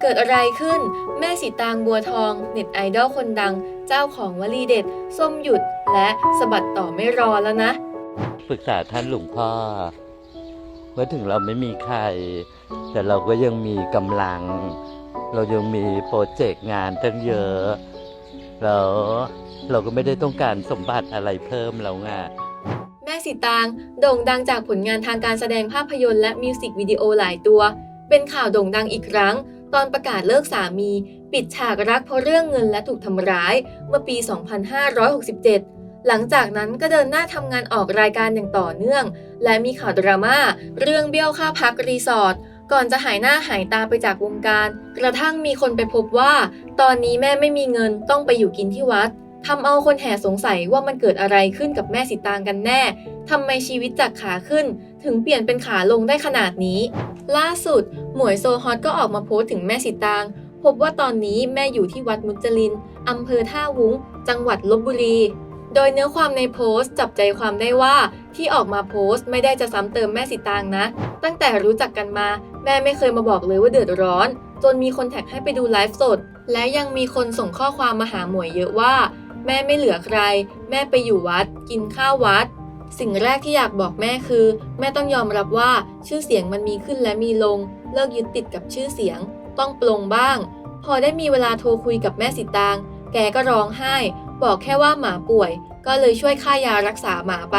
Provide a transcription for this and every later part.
เกิดอะไรขึ้น แม่สีตางบัวทองเน็ตไอดอลคนดัง เจ้าของวลีเด็ด ส้มหยุดและสะบัดต่อไม่รอแล้วนะ ปรึกษาท่านหลวงพ่อ ว่าถึงเราไม่มีใคร แต่เราก็ยังมีกำลัง เรายังมีโปรเจกต์งานตั้งเยอะแล้วเราก็ไม่ได้ต้องการสมบัติอะไรเพิ่มแล้วไงแม่สีตางโด่งดังจากผลงานทางการแสดงภาพยนตร์และมิวสิกวิดีโอหลายตัว เป็นข่าวโด่งดังอีกครั้ง ตอนประกาศเลิกสามี ปิดฉากรักเพราะเรื่องเงินและถูกทำร้ายเมื่อปี 2567 หลังจากนั้นก็เดินหน้าทำงานออกรายการอย่างต่อเนื่อง และมีข่าวดราม่าเรื่องเบี้ยวค่าพักรีสอร์ทก่อนจะหายหน้าหายตาไปจากวงการ กระทั่งมีคนไปพบว่า ตอนนี้แม่ไม่มีเงินต้องไปอยู่กินที่วัดทำเอาคนแห่สงสัยว่ามันเกิดอะไรขึ้นกับแม่สิตางกันแน่ ทำไมชีวิตจากขาขึ้น ถึงเปลี่ยนเป็นขาลงได้ขนาดนี้ ล่าสุด หมวยโซฮอตก็ออกมาโพสต์ถึงแม่สิตาง พบว่าตอนนี้แม่อยู่ที่วัดมุจลินอำเภอท่าวุ้ง จังหวัดลบบุรี โดยเนื้อความในโพสต์จับใจความได้ว่าที่ออกมาโพสต์ไม่ได้จะซ้ำเติมแม่สิตางนะ ตั้งแต่รู้จักกันมา แม่ไม่เคยมาบอกเลยว่าเดือดร้อน จนมีคนแท็กให้ไปดูไลฟ์สด และยังมีคนส่งข้อความมาหาหมวยเยอะว่า แม่ไม่เหลือใคร แม่ไปอยู่วัด กินข้าววัดสิ่งแรกที่อยากบอกแม่คือ แม่ต้องยอมรับว่าชื่อเสียงมันมีขึ้นและมีลง เลิกยึดติดกับชื่อเสียง ต้องปลงบ้าง พอได้มีเวลาโทรคุยกับแม่สิตาง แกก็ร้องไห้ บอกแค่ว่าหมาป่วย ก็เลยช่วยค่ายารักษาหมาไป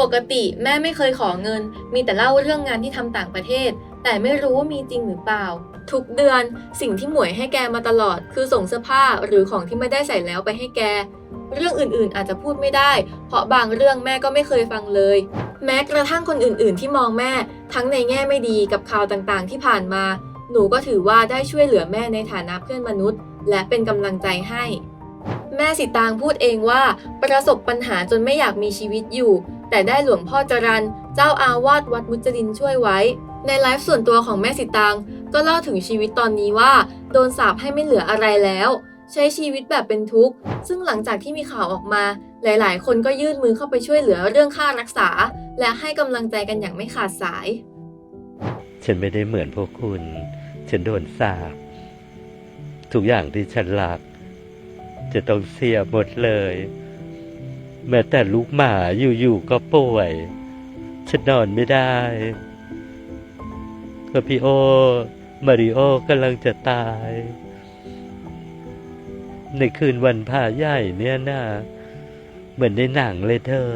ปกติแม่ไม่เคยขอเงิน มีแต่เล่าเรื่องงานที่ทำต่างประเทศ แต่ไม่รู้ว่ามีจริงหรือเปล่า ทุกเดือนสิ่งที่หมวยให้แกมาตลอด คือส่งเสื้อผ้าหรือของที่ไม่ได้ใส่แล้วไปให้แก เรื่องอื่นๆอาจจะพูดไม่ได้ เพราะบางเรื่องแม่ก็ไม่เคยฟังเลย แม้กระทั่งคนอื่นๆ ที่มองแม่ทั้งในแง่ไม่ดีกับข่าวต่างๆ ที่ผ่านมา หนูก็ถือว่าได้ช่วยเหลือแม่ในฐานะเพื่อนมนุษย์ และเป็นกำลังใจให้ แม่สิตางพูดเองว่า ประสบปัญหาจนไม่อยากมีชีวิตอยู่ แต่ได้หลวงพ่อจรันเจ้าอาวาสวัดมุจลินช่วยไว้ ในไลฟ์ส่วนตัวของแม่สิตางก็เล่าถึงชีวิตตอนนี้ว่า โดนสาปให้ไม่เหลืออะไรแล้ว ใช้ชีวิตแบบเป็นทุกข์ ซึ่งหลังจากที่มีข่าวออกมา หลายๆ คนก็ยื่นมือเข้าไปช่วยเหลือเรื่องค่ารักษา และให้กำลังใจกันอย่างไม่ขาดสาย ฉันไม่ได้เหมือนพวกคุณ ฉันโดนสาปทุกอย่างที่ฉันรัก จะต้องเสียหมดเลย แม้แต่ลูกหมาอยู่ๆก็ป่วย ฉันนอนไม่ได้ก็พี่โอ มาริโอกำลังจะตาย ในคืนวันผ่าใหญ่เนี่ยนะ เหมือนในหนังเลยเธอ